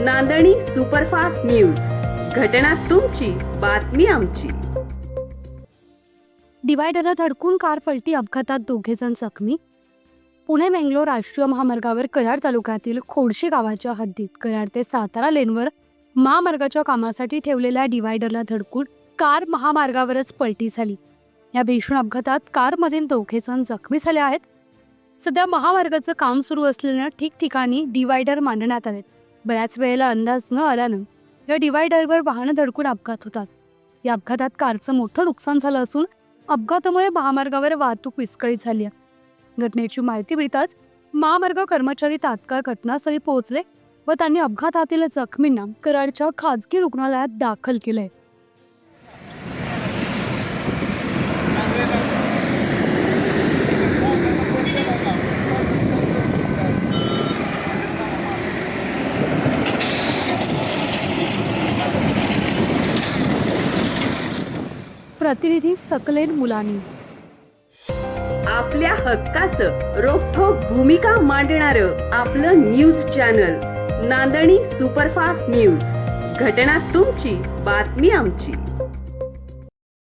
नांदणी superfast news. घटना तुमची बातमी आमची. डिवायडरला धडकून कार पलटी अपघातात दोघे जण जखमी. पुणे बेंगलोर राष्ट्रीय महामार्गावर कराड तालुक्यातील खोडशी गावाच्या हद्दीत कराड ते सातारा लेनवर महामार्गाच्या कामासाठी ठेवलेल्या डिवायडरला धडकून कार महामार्गावरच पलटी झाली. या भीषण अपघातात कारमधील दोघे जण जखमी झाले आहेत. सध्या महामार्गाचं काम सुरू असल्यानं ठिकठिकाणी डिवायडर मांडण्यात आलेत. बऱ्याच वेळेला अंदाज न आल्यानं या डिवायडरवर वाहनं धडकून अपघात होतात. या अपघातात कारचं मोठं नुकसान झालं असून अपघातामुळे महामार्गावर वाहतूक विस्कळीत झाली आहे. घटनेची माहिती मिळताच महामार्ग कर्मचारी तात्काळ घटनास्थळी पोहोचले व त्यांनी अपघातातील जखमींना कराडच्या खाजगी रुग्णालयात दाखल केलंय. प्रतिनिधी सकलेन मुलानी. आपल्या हक्काचं रोखोक भूमिका मांडणार आपलं news channel Nandani superfast news. घटना तुमची बातमी आमची.